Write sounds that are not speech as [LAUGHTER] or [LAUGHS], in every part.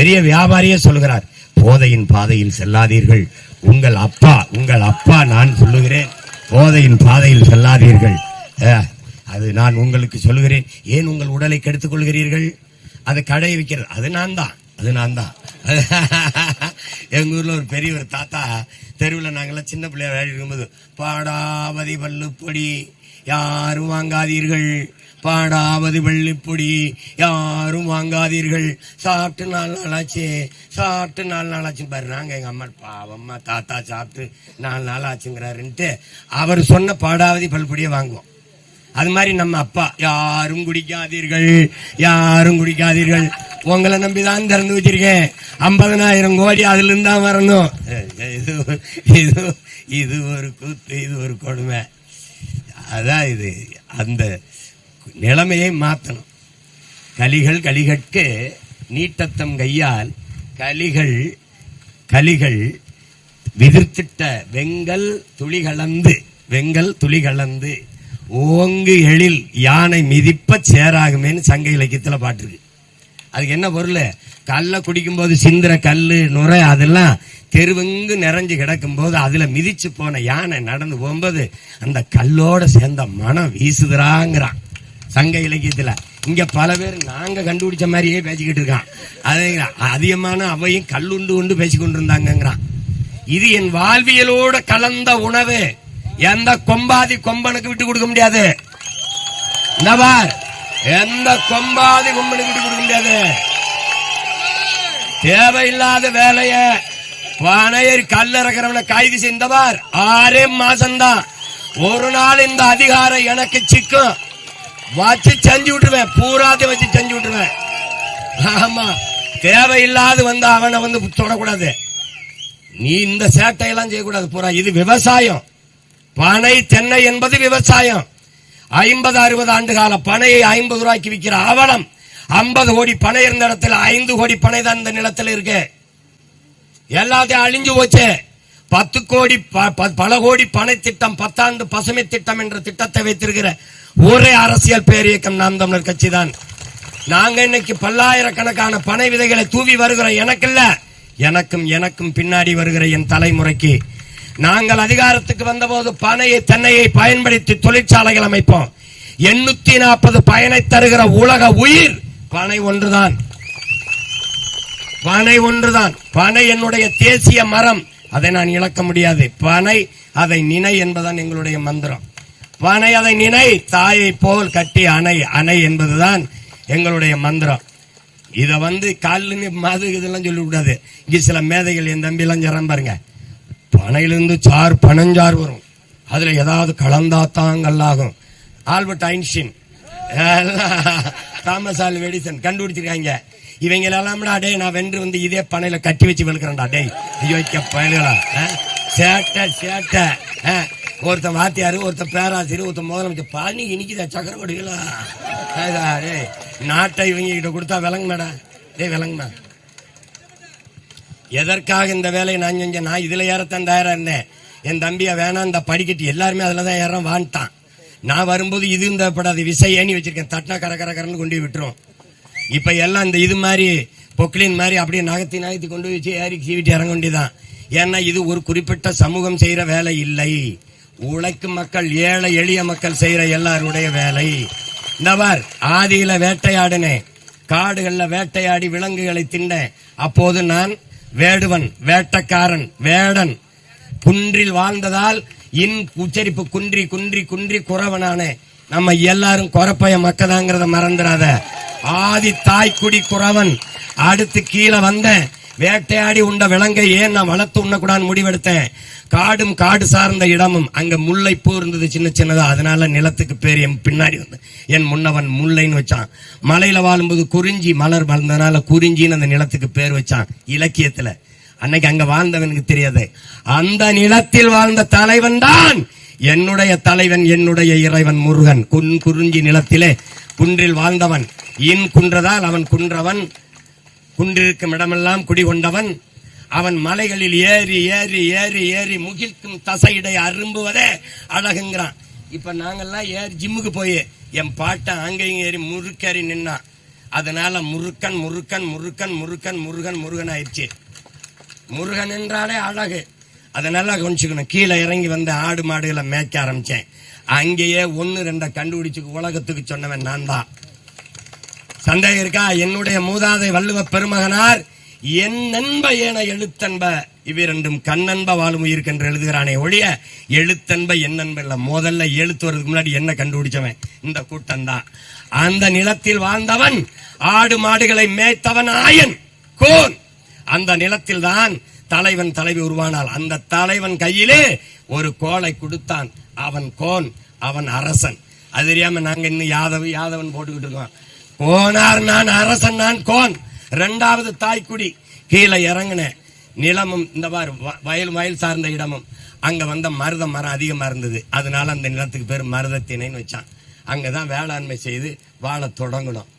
பெரிய வியாபாரியே சொல்கிறார் போதையின் பாதையில் செல்லாதீர்கள். உங்கள் அப்பா உங்கள் அப்பா நான் சொல்லுகிறேன் போதையின் பாதையில் செல்லாதீர்கள். அது நான் உங்களுக்கு சொல்லுகிறேன். ஏன் உங்கள் உடலை கெடுத்துக் கொள்கிறீர்கள் அது கடை வைக்கிறது. அது நான் தான். அது நான் தான். [LAUGHS] எங்க ஊர்ல ஒரு பெரிய ஒரு தாத்தா தெருவில் நாங்கள்லாம் சின்ன பிள்ளையா விளையாடி இருக்கும்போது பாடாவதி பொடி யாரும் வாங்காதீர்கள். பாடாவது வெள்ளிப்பொடி. யாரும் வாங்காதீர்கள். சாப்பிட்டு நாலு நாளாச்சு. சாப்பிட்டு நாலு நாளாச்சு பாரு நாங்க எங்க அம்மா பாவம்மா தாத்தா சாப்பிட்டு நாலு நாள் ஆச்சுங்கிறாருன்ட்டு அவர் சொன்ன பாடாவதி பல்பொடியை வாங்குவோம். அது மாதிரி நம்ம அப்பா யாரும் குடிக்காதீர்கள். யாரும் குடிக்காதீர்கள். உங்களை நம்பி தான் திறந்து வச்சிருக்கேன். ஐம்பதனாயிரம் கோடி அதுல இருந்து தான் வரணும். இது இது இது ஒரு கூத்து இது ஒரு கொடுமை. அதான் இது. அந்த நிலைமையை மாத்தணும். கலிகள் கலிகட்கு நீட்டத்தம் கையால் கலிகள் கலிகள் விதிர்த்திட்ட வெங்கல் துளி கலந்து வெங்கல் துளி கலந்து ஓங்கு எழில் யானை மிதிப்ப சேராகுமேன்னு சங்க இலக்கியத்தில் பாட்டுருக்கு. அதுக்கு என்ன பொருள்? கல்லை குடிக்கும்போது சிந்திர கல் நுரை அதெல்லாம் தெருவெங்கு நிறைஞ்சு கிடக்கும்போது அதில் மிதிச்சு போன யானை நடந்து போகும்போது அந்த கல்லோட சேர்ந்த மனம் வீசுதுறாங்கிறான். சங்க இலக்கியத்துல. இங்க பல பேர் நாங்க கண்டுபிடிச்ச மாதிரியே பேசிக்கிட்டு இருக்கான். அதேங்கிறான் அதிகமான அவையும் கல்லுண்டு கொண்டு பேசிக்கொண்டு இருந்தாங்கிறான் இது என் வாழ்வியலோட கலந்த உணவு. எந்த கொம்பாதி கொம்பனுக்கு விட்டு கொடுக்க முடியாது. எந்த கொம்பாதி கொம்பனுக்கு விட்டு கொடுக்க முடியாது. தேவையில்லாத வேலைய பனையர் கல் கைது செய்தவார் ஆறே மாசம்தான். ஒரு நாள் இந்த அதிகாரம் எனக்கு சிக்கும். வச்சு செஞ்சு விட்டுருவேன். பூராத்தையும் வச்சு செஞ்சு விட்டுருவேன். ஆமா தேவையில்லாது வந்து அவனை வந்து தொடக்கூடாது. நீ இந்த சேட்டையெல்லாம் செய்யக்கூடாது. பூரா இது விவசாயம். பனை தென்னை என்பது விவசாயம். ஐம்பது அறுபது ஆண்டு கால பனையை ஐம்பது ரூபாய்க்கு விற்கிற அவலம். ஐம்பது கோடி பனை இருந்த இடத்துல ஐந்து கோடி பனை தான் இந்த நிலத்தில் இருக்கு. எல்லாத்தையும் அழிஞ்சு போச்சு. பத்து கோடி ப- ப- பல கோடி பனை திட்டம் பத்தாண்டு பசுமை திட்டம் என்ற திட்டத்தை வைத்திருக்கிற ஒரே அரசியல் பேரியக்கம் நாம் தமிழர் கட்சி தான் நாங்க இன்னைக்கு பல்லாயிரக்கணக்கான பனை விதைகளை தூவி வருகிற எனக்கு இல்ல எனக்கும் எனக்கும் பின்னாடி வருகிற என் தலைமுறைக்கு. நாங்கள் அதிகாரத்துக்கு வந்தபோது பனையை தென்னையை பயன்படுத்தி தொழிற்சாலைகள் அமைப்போம். எண்ணூத்தி நாற்பது பயனை தருகிற உலக உயிர் பனை ஒன்றுதான். பனை ஒன்றுதான். பனை என்னுடைய தேசிய மரம். அதை நான் இழக்க முடியாது. பனை அதை நினை என்பதுதான் எங்களுடைய மந்திரம். பனை அதை நினை தாயை போல் கட்டி அணை அணை என்பதுதான் எங்களுடைய மந்திரம். இத வந்து கால்னு மது இதெல்லாம் சொல்லக்கூடாது இங்க சில மேதைகள் என் தம்பி எல்லாம் சொல்றான் பாருங்க. பனையிலிருந்து சார் பனஞ்சார் வரும். அதுல ஏதாவது கலந்தாத்தாங்கல்லாகும் Albert Einstein. Thomas Alva Edison கண்டுபிடிச்சிருக்காங்க. இவங்க எல்லாம் டேய் நான் வென்று வந்து இதே பனையில கட்டி வச்சு வெளுக்கிறேன்டா. டேய் ஐயோக்க பயல்களா? சேட்டை சேட்டை. ஒருத்த ஒருத்தன் ஒருத்த ஒருத்தன் பேராசிரியர் ஒருத்த முதலமைச்சர். பழனி இனிக்குதா சக்கரவடிகளா டேய் நாட்டை இவங்க கிட்ட கொடுத்தா விளங்குமாடா? டேய் விளங்குமா? எதற்காக இந்த வேலையை நான் செஞ்சேன்? நான் இதுல ஏறத்தான் தயாரா இருந்தேன். என் தம்பியை வேணாம் இந்த படிக்கட்டு எல்லாருமே அதுல தான் ஏறம் வான்ட்டான். நான் வரும்போது இது தேவைப்படாது விசை ஏணி வச்சிருக்கேன். தட்டினா கர கர கரன்னு கொண்டு போய் விட்டுரும். இப்ப எல்லாம் இந்த இது மாதிரி பொக்லின் மாதிரி அப்படியே நகர்த்தி நகர்த்தி கொண்டு வச்சு ஏறி சீவிட்டு இறங்க வேண்டியதான் ஏன்னா இது ஒரு குறிப்பிட்ட சமூகம் செய்யற வேலை இல்லை. உழைக்கும் மக்கள் ஏழை எளிய மக்கள் செய்யற எல்லாருடைய வேலை. இந்த பார் ஆதியில வேட்டையாடினேன். காடுகள்ல வேட்டையாடி விலங்குகளை தின்னேன். அப்போது நான் வேடுவன் வேட்டக்காரன் வேடன். குன்றில் வாழ்ந்ததால் இன் உச்சரிப்பு குன்றி குன்றி குன்றி குறவனானே. நம்ம எல்லாரும் குறப்பைய மக்கதாங்கிறத மறந்துடாத ஆதி தாய்க்குடி குறவன். அடுத்து கீழே வந்தேன். வேட்டையாடி உண்ட விலங்கை ஏன் நான் வளர்த்து உண்ணக்கூடாதுன்னு முடிவெடுத்தேன்? காடும் காடு சார்ந்த இடமும் அங்க முல்லைப்பூ இருந்தது சின்ன சின்னதா. அதனால நிலத்துக்கு பேர் என் பின்னாடி வந்து என் முன்னவன் முல்லைன்னு வச்சான். மலையில வாழும்போது குறிஞ்சி மலர் வளர்ந்ததுனால குறிஞ்சின்னு அந்த நிலத்துக்கு பேர் வச்சான் இலக்கியத்துல. அன்னைக்கு அங்க வாழ்ந்தவனுக்கு தெரியாது. அந்த நிலத்தில் வாழ்ந்த தலைவன் தான் என்னுடைய தலைவன் என்னுடைய இறைவன் முருகன். குன் குறிஞ்சி நிலத்திலே குன்றில் வாழ்ந்தவன். இன் குன்றதால் அவன் குன்றவன். குன்றிருக்கும் இடமெல்லாம் குடிகொண்டவன் அவன் மலைகளில் ஏறி ஏறி ஏறி ஏறி முகிழ்க்கும் தசையிடை அரும்புவதே அழகுங்கிறான். இப்ப நாங்கெல்லாம் ஏறி ஜிம்முக்கு போய் என் பாட்டை அங்கேயும் ஏறி முறுக்கேறி நின்னான். அதனால முருக்கன் முருக்கன் முருக்கன் முருக்கன் முருகன் முருகன் ஆயிடுச்சு. முருகன் என்றாலே அழகு. அதை நல்லா கொஞ்சிக்கணும் கீழே இறங்கி வந்த ஆடு மாடுகளை மேய்க்க ஆரம்பிச்சேன். அங்கேயே ஒன்று ரெண்டை கண்டுபிடிச்சு உலகத்துக்கு சொன்னவன் நான் தான். சந்தேகம் இருக்கா? என்னுடைய மூதாதை வள்ளுவ பெருமகனார் என் நண்ப ஏன எழுத்தன்ப? இவ்விரண்டும் கண்ணன்ப வாழும் உயிர்க்கென்று எழுதுகிறானே ஒழிய எழுத்தன்ப என்னன்ப இல்ல முதல்ல எழுத்து வர்றதுக்கு முன்னாடி என்ன கண்டுபிடிச்சவன்? இந்த கூட்டம் தான் அந்த நிலத்தில் வாழ்ந்தவன் ஆடு மாடுகளை மேய்த்தவன் ஆயன் கோன். அந்த நிலத்தில் தான் தலைவன் தலைவி உருவானால் அந்த தலைவன் கையிலே ஒரு கோலை கொடுத்தான். அவன் கோன் அவன் அரசன். அது தெரியாம நாங்க இன்னும் யாதவ யாதவன் போட்டுக்கிட்டு இருக்கோம். ஓனார் நான் அரசன் நான் கோன். ரெண்டாவது தாய்க்குடி. கீழே இறங்கினேன் நிலமும் இந்த மாதிரி வயல் வயல் சார்ந்த இடமும். அங்கே வந்த மருத மரம் அதிகமாக இருந்தது. அதனால அந்த நிலத்துக்கு பேர் மருதத்திணைன்னு வச்சான். அங்கதான் வேளாண்மை செய்து வாழ தொடங்கணும்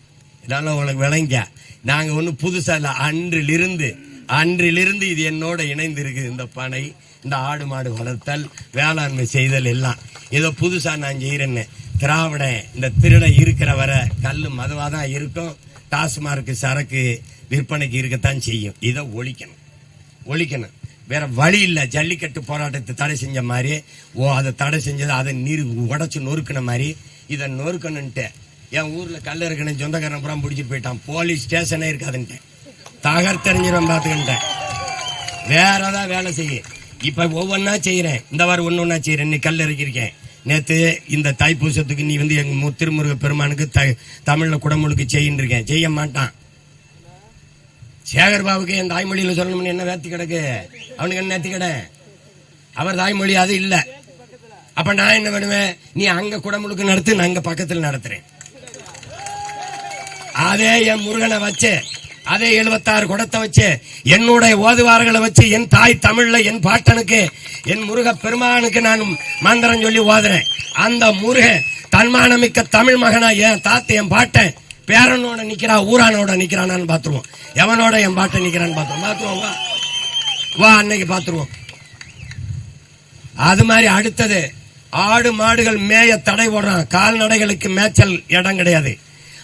இதனால் உங்களுக்கு விளங்க நாங்கள் ஒன்றும் புதுசாக இல்லை. அன்றிலிருந்து அன்றிலிருந்து இது என்னோட இணைந்திருக்குது இந்த பனை. இந்த ஆடு மாடு வளர்த்தல் வேளாண்மை செய்தல் எல்லாம். ஏதோ புதுசாக நான் செய்கிறேன்னு திராவிட இந்த திருட இருக்கிற வரை கல் மதுவாக தான் இருக்கும். டாஸ்மார்க்கு சரக்கு விற்பனைக்கு இருக்கத்தான் செய்யும். இதை ஒழிக்கணும். ஒழிக்கணும். வேற வழி இல்லை. ஜல்லிக்கட்டு போராட்டத்தை தடை செஞ்ச மாதிரி ஓ அதை தடை செஞ்சது அதை நீர் உடச்சி நொறுக்கின மாதிரி. இதை நொறுக்கணுன்ட்டு. என் ஊரில் கல் இருக்கணும் சொந்தக்காரன் புறம் பிடிச்சிட்டு போயிட்டான். போலீஸ் ஸ்டேஷனே இருக்காதுன்ட்டேன். தகர்த்தெறிஞ்சிடும் பார்த்துக்கிட்டேன் வேற ஏதாவது வேலை செய்யும் இப்ப ஒவ்வொன்னா செய்யறேன் இந்த வாரம் ஒண்ணு ஒண்ணா செய்யறேன் நீ கல் இறக்கிருக்கேன் நேத்து இந்த தைப்பூசத்துக்கு நீ வந்து எங்க மு- திருமுருக பெருமானுக்கு த- தமிழ்ல குடமுழுக்கு செய்யின்னு இருக்கேன் செய்ய மாட்டான். சேகர் பாபுக்கு என் தாய்மொழியில சொல்லணும்னு என்ன வேத்தி கிடக்கு? அவனுக்கு என்ன நேத்தி கடை? அவர் தாய்மொழி அது இல்ல. அப்ப நான் என்ன பண்ணுவேன்? நீ அங்க குடமுழுக்கு நடத்து நான் அங்க பக்கத்துல நடத்துறேன். அதே என் முருகனை வச்சு அதே எழுபத்தாறு குடத்தை வச்சு என்னுடைய ஓதுவார்களை வச்சு என் தாய் தமிழ்ல என் பாட்டனுக்கு என் முருக பெருமானுக்கு நான் மந்திரம் சொல்லி ஓதுறேன். அந்த முருகன் தன்மானமிக்க தமிழ் மகனா என் தாத்தை என் பாட்டன் பேரனோட நிக்கிறா ஊரானோட நிக்கிறானான்னு பாத்துருவோம் எவனோட என் பாட்டை நிக்கிறான்னு பாத்துருவோம் பாத்துருவோம் வா. வா அன்னைக்கு பாத்துருவோம் அது மாதிரி அடுத்தது ஆடு மாடுகள் மேய தடை போடுறான் கால்நடைகளுக்கு மேய்ச்சல் இடம் கிடையாது.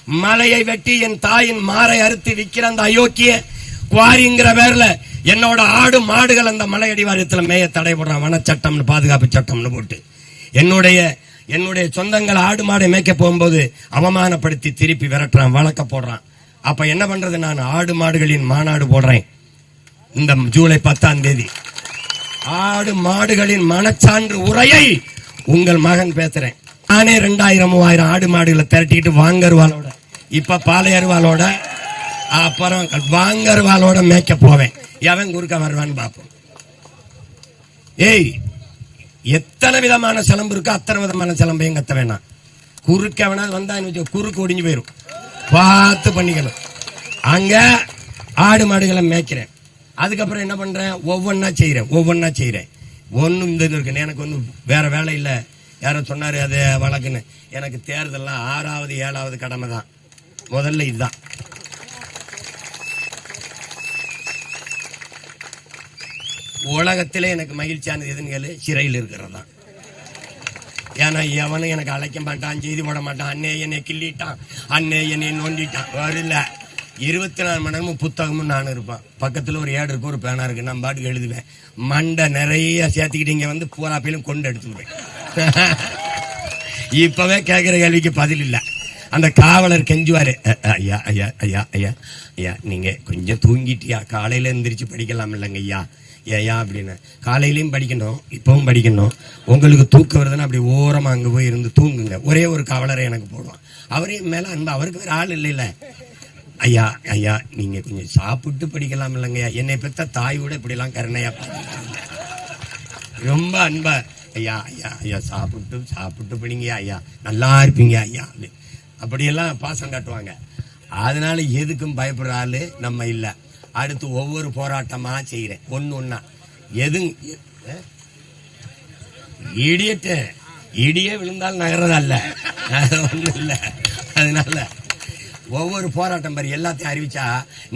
மலையை வெட்டி என் தாயின் மாரை அறுத்து விற்கிற அந்த அயோக்கிய குவாரிங்கிற பேர்ல என்னோட ஆடு மாடுகள் அந்த மலை மேய தடை போடுறான் வனச்சட்டம்னு பாதுகாப்பு சட்டம்னு போட்டு. என்னுடைய என்னுடைய சொந்தங்கள் ஆடு மாடை மேய்க்க போகும்போது அவமானப்படுத்தி திருப்பி விரட்டுறான் வழக்க போடுறான். அப்ப என்ன பண்றது நான்? ஆடு மாடுகளின் மாநாடு போடுறேன். இந்த ஜூலை பத்தாம் தேதி. ஆடு மாடுகளின் மனச்சான்று உரையை உங்கள் மகன் பேசுறேன். நானே ரெண்டாயிரம் மூவாயிரம் ஆடு மாடுகளை திரட்டிக்கிட்டு வாங்கருவாளோட இப்ப பாலையருவாளோட அப்புறம் வாங்கருவாலோட மேய்க்க போவேன். எவன் குறுக்க வருவான்னு பார்ப்போம். ஏய் எத்தனை விதமான சிலம்பு இருக்கோ அத்தனை விதமான சிலம்பையும் கத்த வேணாம் குறுக்க வேணா வந்தான்னு வச்சு குறுக்கு ஒடிஞ்சு போயிரும். பார்த்து பண்ணிக்கணும். அங்க ஆடு மாடுகளை மேய்க்கிறேன். அதுக்கப்புறம் என்ன பண்றேன்? ஒவ்வொன்றா செய்யறேன் ஒவ்வொன்றா செய்யறேன் ஒன்றும் இந்த இது இருக்கு எனக்கு ஒன்றும் வேற வேலை இல்லை. யாரோ சொன்னார் அது வழக்குன்னு. எனக்கு தேர்தல்லாம் ஆறாவது ஏழாவது கடமை தான் முதல்ல இதுதான். உலகத்தில் எனக்கு மகிழ்ச்சியானது எதுன்னு கேளு சிறையில் இருக்கிறது தான் ஏன்னா எவனும் எனக்கு அழைக்க மாட்டான் செய்தி போட மாட்டான். அண்ணே என்னை கிள்ளிட்டான் அண்ணே என்னை நோண்டிட்டான். வரல. இருபத்தி நாலு மணி நேரமும் புத்தகமும் நானும் இருப்பேன். பக்கத்துல ஒரு ஏடு இருக்கும் ஒரு பேனா இருக்கு நான் பாட்டுக்கு எழுதுவேன். மண்டை நிறைய சேர்த்துக்கிட்டிங்க வந்து பூராப்பையிலும் கொண்டு எடுத்துருவேன் [LAUGHS] இப்பவே கேட்குற கேள்விக்கு பதில் இல்லை. அந்த காவலர் கெஞ்சுவாரு. ஐயா ஐயா ஐயா ஐயா ஐயா நீங்க கொஞ்சம் தூங்கிட்டியா? காலையில எந்திரிச்சு படிக்கலாம் இல்லைங்க ஐயா. ஏயா அப்படின்னு. காலையிலையும் படிக்கணும் இப்பவும் படிக்கணும். உங்களுக்கு தூக்கம் வருதுன்னா அப்படி ஓரமா அங்க போய் இருந்து தூங்குங்க. ஒரே ஒரு காவலரை எனக்கு போடுவான். அவரையும் மேல அன்பு அவருக்கு வேற ஆள் இல்லைல்ல. ஐயா ஐயா நீங்க கொஞ்சம் சாப்பிட்டு படிக்கலாம் இல்லைங்கய்யா என்னை பெத்த தாய் இப்படிலாம் கருணையா ரொம்ப அன்பா ஐயா ஐயா ஐயா சாப்பிட்டு சாப்பிட்டு படிங்க ஐயா. நல்லா இருப்பீங்க ஐயா. அப்படி. அப்படியெல்லாம் பாசம் காட்டுவாங்க. அதனால எதுக்கும் பயப்படுற ஆள் நம்ம இல்லை. அடுத்து ஒவ்வொரு போராட்டமாக செய்கிறேன் ஒன்று ஒன்றா எது இடியட்டு. இடியே விழுந்தால் நகரதல்ல ஒன்றும் இல்லை. அதனால ஒவ்வொரு போராட்டம் பாரு எல்லாத்தையும் அறிவிச்சா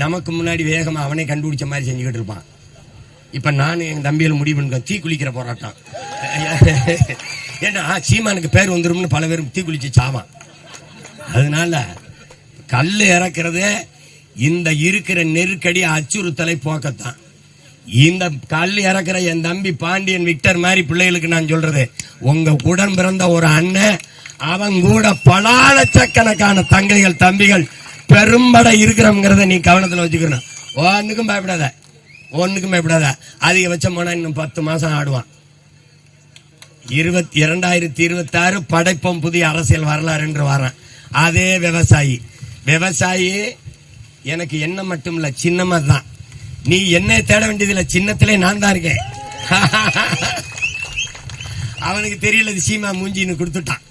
நமக்கு முன்னாடி வேகமாக அவனே கண்டுபிடிச்ச மாதிரி செஞ்சுக்கிட்டு இருப்பான். இப்போ நானும் எங்கள் தம்பியில் முடிவு பண்ணிருக்கோம் தீ குளிக்கிற போராட்டம். ஏன்னா சீமானுக்கு பேர் வந்துரும்னு பல பேரும் தீ குளிச்சு சாவான். அதனால கல் இறக்குறது இந்த இருக்கிற நெருக்கடி அச்சுறுத்தலை போக்கத்தான். இந்த கல் இறக்குற என் தம்பி பாண்டியன் விக்டர் மாதிரி பிள்ளைகளுக்கு நான் சொல்றது உங்க உடன் பிறந்த ஒரு அண்ணன் அவன் கூட பல லட்சக்கணக்கான தங்கைகள் தம்பிகள் பெரும்பட இருக்கிறவங்கிறத நீ கவனத்தில் வச்சுக்கணும். ஒன்றுக்கும் பயப்படாத ஒன்றுக்கும் பயப்படாத. அதிகபட்சம் போனா இன்னும் பத்து மாசம் ஆடுவான். இருபத்தி இரண்டாயிரத்தி இருபத்தாறு படைப்போம் புதிய அரசியல் வரலாறு என்று வரேன் அதே விவசாயி. விவசாயி எனக்கு என்ன மட்டும் இல்ல சின்னமா தான் நீ என்ன தேட வேண்டியதில்லை சின்னத்திலே நான் தான் இருக்கேன். [LAUGHS] அவனுக்கு தெரியல இது சீமா மூஞ்சின்னு கொடுத்துட்டான்.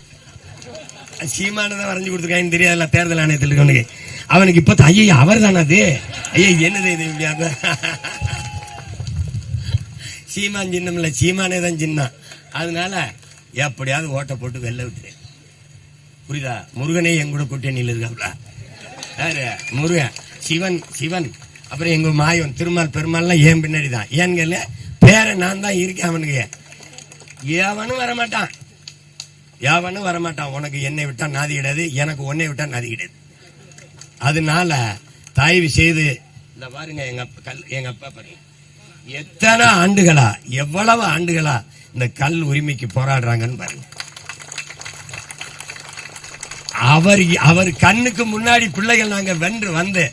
சீமானதான் வரைஞ்சு கொடுத்துருக்கான்னு தெரியாதுல்ல தேர்தல் ஆணையத்தில் இருக்கவனுக்கு. அவனுக்கு இப்போ ஐயா அவர் தானே அது? ஐயா என்னது இது இப்படியாக சீமான் சின்னம் இல்ல சீமானே தான் சின்னம். அதனால எப்படியாவது ஓட்டை போட்டு வெளில விட்டுரு. புரியுதா? முருகனே என் கூட கூட்டணியில் இருக்காப்ல யாரு? முருகன். சிவன் சிவன். அப்புறம் எங்க மாயன் திருமால் பெருமாள்லாம் ஏன் பின்னாடி தான் ஏன்னு பேரை நான் தான் இருக்கேன் அவனுக்கு. ஏவனும் வரமாட்டான். ஏவனும் வரமாட்டான். உனக்கு என்னை விட்டா நாதி கிடையாது எனக்கு உன்னை விட்டா நாதி கிடையாது. அதனால தயவு செய்து இந்த பாருங்க எங்க அப்பா கல் எங்க அப்பா பாருங்க. எத்தனை ஆண்டுகளா எவ்வளவு ஆண்டுகளா இந்த கல் உரிமைக்கு போராடுறாங்கன்னு பாருங்க. அவர் அவர் கண்ணுக்கு முன்னாடி பிள்ளைகள் நாங்க வென்று வந்து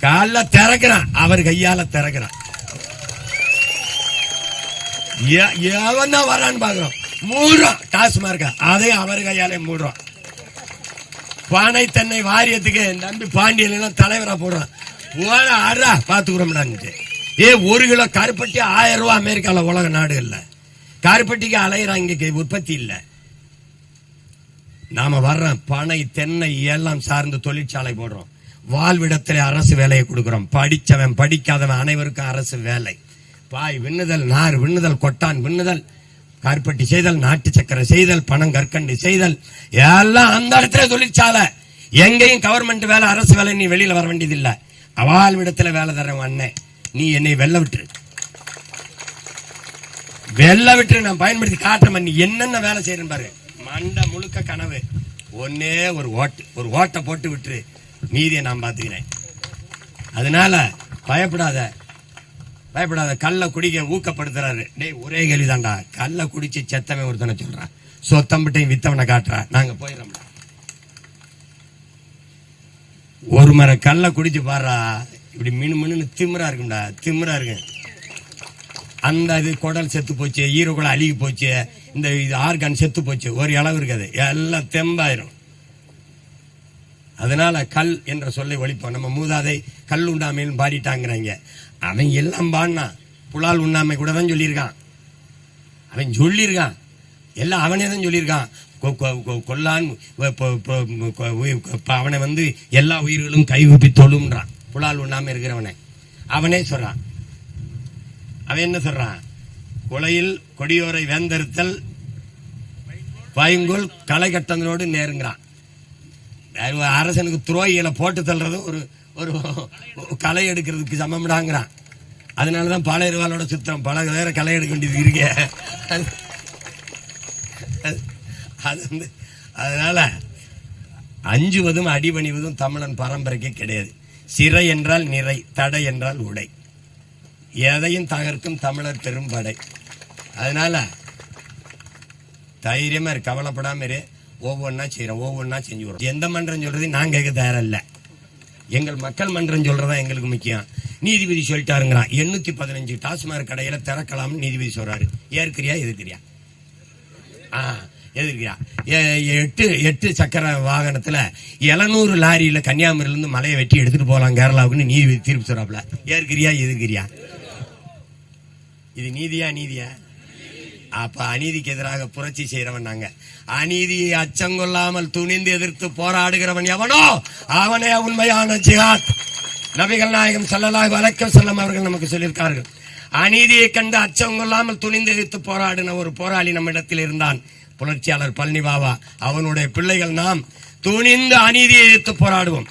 கால திறக்கிறான். அவர் கையால திறக்கிறான். எ- எவன் தான் வரான்னு பாக்குறோம் மூடுறோம் டாஸ்மார்க்க அதையும் அவர் கையாலே மூடுறோம் பானை தென்னை வாரியத்துக்கு நம்பி பாண்டியன் எல்லாம் தலைவரா போடுறான். ஓட ஆடுறா. பாத்துக்கிறோம்டான்ட்டு ஏ ஒரு கிலோ கருப்பட்டி ஆயிரம் ரூபாய் அமெரிக்கால உலக நாடு இல்ல. கருப்பட்டிக்கு அலையிறான் இங்க உற்பத்தி இல்லை. நாம வர்றோம் பனை தென்னை எல்லாம் சார்ந்து தொழிற்சாலை போடுறோம். வாழ்விடத்தில் அரசு வேலையை கொடுக்குறோம். படிச்சவன் படிக்காதவன் அனைவருக்கும் அரசு வேலை. பாய் விண்ணுதல் நார் விண்ணுதல் கொட்டான் விண்ணுதல் கார்பட்டி செய்தல் நாட்டு சக்கரை செய்தல் பணம் கற்கண்டு செய்தல் எல்லாம் அந்த இடத்துல தொழிற்சாலை. எங்கேயும் கவர்மெண்ட் வேலை அரசு வேலை நீ வெளியில வர வேண்டியது இல்ல வாழ்விடத்துல வேலை தரேன் அண்ணன் நீ என்னை வெல்ல விட்டுரு. வெள்ள விட்டு நான் பயன்படுத்தி காட்டுறேன் நீ என்னென்ன வேலை செய்யறேன் பாரு. மண்டை முழுக்க கனவு. ஒன்னே ஒரு ஓட்டு. ஒரு ஓட்டை போட்டு விட்டுரு. மீதியை நான் பாத்துக்கிறேன். அதனால பயப்படாத. பயப்படாத. கல்லை குடிக்க ஊக்கப்படுத்துறாரு. டேய் ஒரே கேள்விதான்டா. கல்லை குடிச்சு செத்தவன் ஒருத்தனை சொல்றான் சொத்தம்பிட்டையும் வித்தவனை காட்டுறான் நாங்க போயிடறோம்டா ஒரு மர கல்ல குடிச்சு பாடுறா இப்படி மினு மினுன்னு திமிரா இருக்கும்டா. திமிரா இருக்கு. அந்த இது குடல் செத்து போச்சு ஈரக்குடல் அழுகி போச்சு. இந்த இது ஆர்கான் செத்து போச்சு. ஒரு அளவு இருக்காது. எல்லாம் தெம்பாயிரும். அதனால கல் என்ற சொல்லை ஒழிப்போம். நம்ம மூதாதை கல் உண்ணாமைன்னு பாடிட்டாங்கிறாங்க. அவன் எல்லாம் பாடினான் புலால் உண்ணாமை கூட தான் சொல்லியிருக்கான். அவன் சொல்லியிருக்கான். எல்லாம் அவனே தான் சொல்லியிருக்கான். கொ- கொ- கொ- கொல்லான் அவனை வந்து எல்லா உயிர்களும் கைவிப்பி தொழும்ன்றான். புலால் உண்ணாமை இருக்கிறவனை. அவனே சொல்றான். அவன் என்ன சொல்றான்? கொலையில் கொடியோரை வேந்தறுத்தல் பைங்குல் களை கட்டங்களோடு நேருங்கிறான் அரசனுக்கு துரோகிகளை போட்டு தள்ளுறது ஒரு ஒரு களை எடுக்கிறதுக்கு சமம்டாங்கிறான். அதனாலதான் பாளையர்வாலோட சுத்தம் பல வேற களை எடுக்க வேண்டியது இருக்கே. அது வந்து அதனால அஞ்சுவதும் அடிபணிவதும் தமிழன் பரம்பரைக்கு கிடையாது. சிறை என்றால் நிறை தடை என்றால் உடை. எதையும் தகர்க்கும் தமிழர் பெரும்படை அதனால தைரியமா இரு கவலைப்படாம இரு. ஒவ்வொன்றா செய்யறோம் ஒவ்வொன்றா செஞ்சு விடுறோம் எந்த மன்றம் சொல்றது நான் கேட்க தயாரில்ல. எங்கள் மக்கள் மன்றம் சொல்றதா எங்களுக்கு முக்கியம். நீதிபதி சொல்லிட்டாருங்கிறான். எண்ணூத்தி பதினஞ்சு டாஸ்மாக் கடையில திறக்கலாம்னு நீதிபதி சொல்றாரு. ஏற்கிறியா எதிர்க்கிறியா? ஆ எதிர்க்கிறியா? எட்டு எட்டு சக்கர வாகனத்துல எழுநூறு லாரியில கன்னியாகுமரியிலேருந்து மலையை வெட்டி எடுத்துட்டு போகலாம் கேரளாவுக்குன்னு நீதிபதி தீர்ப்பு சொல்றாப்ல ஏற்கிறியா எதிர்க்கிறியா? இது நீதியா நீதியா? அப்ப அநீதிக்கு எதிராக புரட்சி செய்யறவன் நாங்க. அநீதியை அச்சங்கொள்ளாமல் துணிந்து எதிர்த்து போராடுகிறவன் எவனோ அவனே உண்மையான ஜிஹாத். நபிகள் நாயகம் ஸல்லல்லாஹு வழக்கம் செல்லம் அவர்கள் நமக்கு சொல்லியிருக்கார்கள். அநீதியை கண்டு அச்சம் கொள்ளாமல் துணிந்து எதிர்த்து போராடின ஒரு போராளி நம்மிடத்தில் இருந்தான். புரட்சியாளர் பழனி பாபா. அவனுடைய பிள்ளைகள் நாம் துணிந்து அநீதியை எதிர்த்து போராடுவோம்.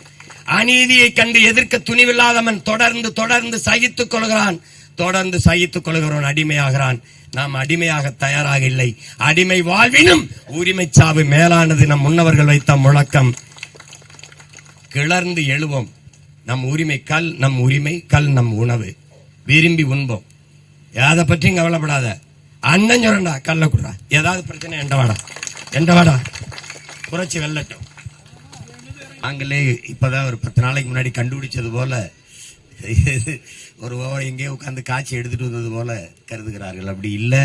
அநீதியை கண்டு எதிர்க்க துணிவில்லாதவன் தொடர்ந்து தொடர்ந்து சகித்துக் கொள்கிறான். தொடர்ந்து சகித்துக் கொள்கிறவன் அடிமையாகிறான். நாம் அடிமையாக தயாராக இல்லை. அடிமை வாழ்வினும் உரிமை சாவு மேலானது நம் முன்னவர்கள் வைத்த முழக்கம். கிளர்ந்து எழுவோம். நம் உரிமை கல் நம் உரிமை கல் நம் உணவு. விரும்பி உண்போம். ஏதை பற்றியும் கவலைப்படாத. அண்ணன் சொல்லண்டா கல்ல குடுறா. ஏதாவது பிரச்சனை என்றவாடா என்றவாடா புரட்சி வெல்லட்டும். நாங்களே இப்பதான் ஒரு பத்து நாளைக்கு முன்னாடி கண்டுபிடிச்சது போல ஒரு எங்கேயோ உட்காந்து காய்ச்சி எடுத்துட்டு வந்தது போல கருதுகிறார்கள். அப்படி இல்லை.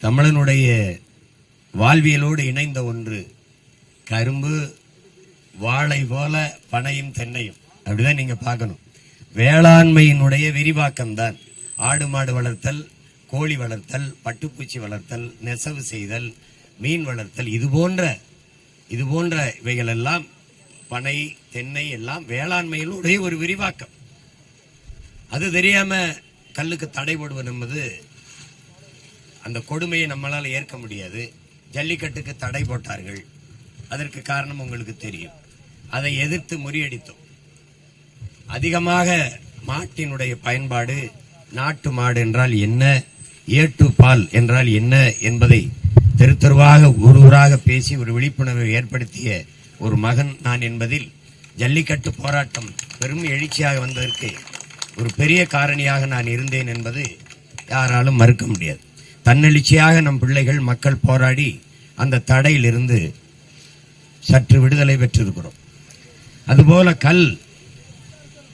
தமிழனுடைய வாழ்வியலோடு இணைந்த ஒன்று கரும்பு வாழை போல பனையும் தென்னையும். அப்படிதான் நீங்க பார்க்கணும். வேளாண்மையினுடைய விரிவாக்கம் தான் ஆடு மாடு வளர்த்தல் கோழி வளர்த்தல் பட்டுப்பூச்சி வளர்த்தல் நெசவு செய்தல் மீன் வளர்த்தல் இது போன்ற இது போன்ற இவைகளெல்லாம் பனை தென்னை எல்லாம் வேளாண்மையினுடைய ஒரு விரிவாக்கம். அது தெரியாம கல்லுக்கு தடை போடுவது என்பது அந்த கொடுமையை நம்மளால் ஏற்க முடியாது. ஜல்லிக்கட்டுக்கு தடை போட்டார்கள். அதற்கு காரணம் உங்களுக்கு தெரியும். அதை எதிர்த்து முறியடித்தோம். அதிகமாக மாட்டினுடைய பயன்பாடு நாட்டு மாடு என்றால் என்ன? ஏட்டு பால் என்றால் என்ன? என்பதை தெரு தெருவாக ஊர் ஊராக பேசி ஒரு விழிப்புணர்வை ஏற்படுத்திய ஒரு மகன் நான் என்பதில் ஜல்லிக்கட்டு போராட்டம் பெரும் எழுச்சியாக வந்ததற்கு ஒரு பெரிய காரணியாக நான் இருந்தேன் என்பது யாராலும் மறுக்க முடியாது. தன்னெழுச்சியாக நம் பிள்ளைகள் மக்கள் போராடி அந்த தடையிலிருந்து சற்று விடுதலை பெற்றிருக்கிறோம். அதுபோல கல்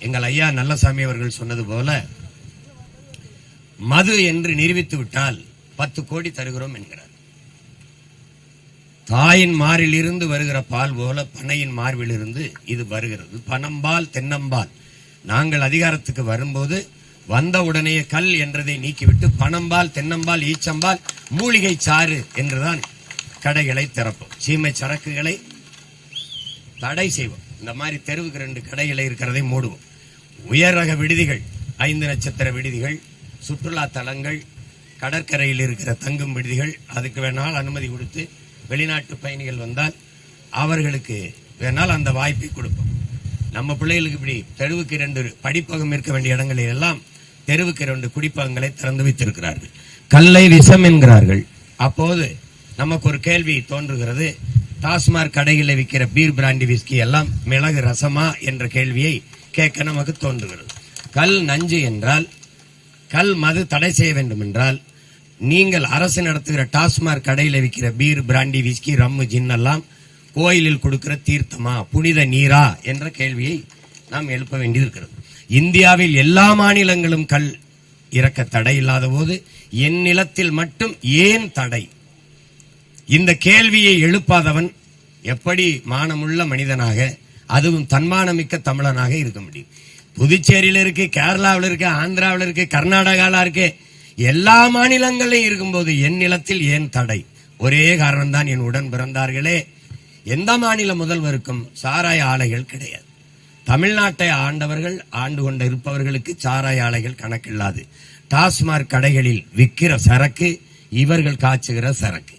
எங்கள் ஐயா நல்லசாமி அவர்கள் சொன்னது போல மது என்று நிரூபித்து விட்டால் பத்து கோடி தருகிறோம் என்கிறார். தாயின் மாறிலிருந்து வருகிற பால் போல பனையின் மார்பிலிருந்து இது வருகிறது. பனம்பால் தென்னம்பால். நாங்கள் அதிகாரத்துக்கு வரும்போது வந்த உடனே கல் என்றதை நீக்கிவிட்டு பனம்பால் தென்னம்பால் ஈச்சம்பால் மூலிகை சாறு என்றுதான் கடைகளை திறப்போம். சீமை சரக்குகளை தடை செய்வோம். இந்த மாதிரி தெருவுக்கு ரெண்டு கடைகளை இருக்கிறதை மூடுவோம். உயர் ரக விடுதிகள் ஐந்து நட்சத்திர விடுதிகள் சுற்றுலா தலங்கள் கடற்கரையில் இருக்கிற தங்கும் விடுதிகள் அதுக்கு வேணால் அனுமதி கொடுத்து வெளிநாட்டு பயணிகள் வந்தால் அவர்களுக்கு வேணால் அந்த வாய்ப்பை கொடுப்போம். நம்ம பிள்ளைகளுக்கு இப்படி தெருவுக்கு இரண்டு படிப்பகம் இருக்க வேண்டிய இடங்களில் எல்லாம் தெருவுக்கு இரண்டு குடிப்பகங்களை திறந்து வைத்திருக்கிறார்கள். கல்லை விஷம் என்கிறார்கள். அப்போது நமக்கு ஒரு கேள்வி தோன்றுகிறது. டாஸ்மாக் கடைகளில் விற்கிற பீர் பிராண்டி விஸ்கி எல்லாம் மிளகு ரசமா என்ற கேள்வியை கேட்க நமக்கு தோன்றுகிறது. கல் நஞ்சு என்றால் கல் மது தடை செய்ய வேண்டும் என்றால் நீங்கள் அரசு நடத்துகிற டாஸ்மாக் கடையில் விற்கிற பீர் பிராண்டி விஸ்கி ரம்மு ஜின்னெல்லாம் கோயிலில் கொடுக்கிற தீர்த்தமா? புனித நீரா? என்ற கேள்வியை நாம் எழுப்ப வேண்டியிருக்கிறது இந்தியாவில் எல்லா மாநிலங்களும் கல் இறக்க தடை இல்லாத போது என் நிலத்தில் மட்டும் ஏன் தடை? இந்த கேள்வியை எழுப்பாதவன் எப்படி மானமுள்ள மனிதனாக அதுவும் தன்மானமிக்க தமிழனாக இருக்க முடியும்? புதுச்சேரியில் இருக்கு கேரளாவில் இருக்கு ஆந்திராவில் இருக்கு கர்நாடகாவில் இருக்கு எல்லா மாநிலங்களிலும் இருக்கும்போது என் நிலத்தில் ஏன் தடை? ஒரே காரணம் தான் என் உடன் பிறந்தார்களே. எந்த மாநில முதல்வருக்கும் சாராய ஆலைகள் கிடையாது. தமிழ்நாட்டை ஆண்டவர்கள் ஆண்டு கொண்ட இருப்பவர்களுக்கு சாராய ஆலைகள் கணக்கில்லாது. டாஸ்மாக் கடைகளில் விற்கிற சரக்கு இவர்கள் காய்ச்சுகிற சரக்கு.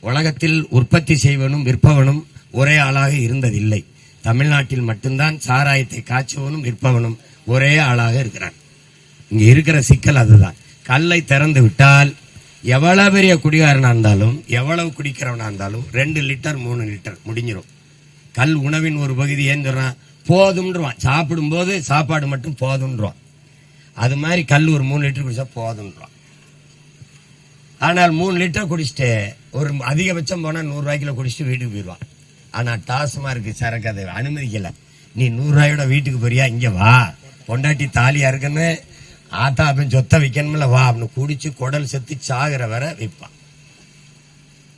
உலகத்தில் உற்பத்தி செய்வனும் விற்பவனும் ஒரே ஆளாக இருந்ததில்லை. தமிழ்நாட்டில் மட்டும்தான் சாராயத்தை காய்ச்சுவனும் விற்பவனும் ஒரே ஆளாக இருக்கிறான். இங்க இருக்கிற சிக்கல் அதுதான். கல்லை திறந்து விட்டால் எவ்வளோ பெரிய குடிகாரனாக இருந்தாலும் எவ்வளவு குடிக்கிறவனாக இருந்தாலும் ரெண்டு லிட்டர் மூணு லிட்டர் முடிஞ்சிடும் கல் உணவின் ஒரு பகுதி ஏந்துடுறான் போதும்ன்றான் சாப்பிடும்போது சாப்பாடு மட்டும் போதும்ன்றான் அது மாதிரி கல் ஒரு மூணு லிட்டர் குடிச்சா போதும்ன்றான் ஆனால் மூணு லிட்டர் குடிச்சிட்டு ஒரு அதிகபட்சம் போனால் நூறுரூவாய்க்கில் குடிச்சிட்டு வீட்டுக்கு போயிடுவான். ஆனால் டாஸ்மார்க் சரக்கு அதை அனுமதிக்கலை. நீ நூறுரூவாயோட வீட்டுக்கு போறியா? இங்கே வா. பொண்டாட்டி தாலியாக இருக்குன்னு ஆத்தா அப்பன் சொத்தை வைக்கணும்ல வா அப்படின்னு குடிச்சு குடல் செத்து சாகிற வரை விற்பான்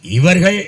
இவர்கள்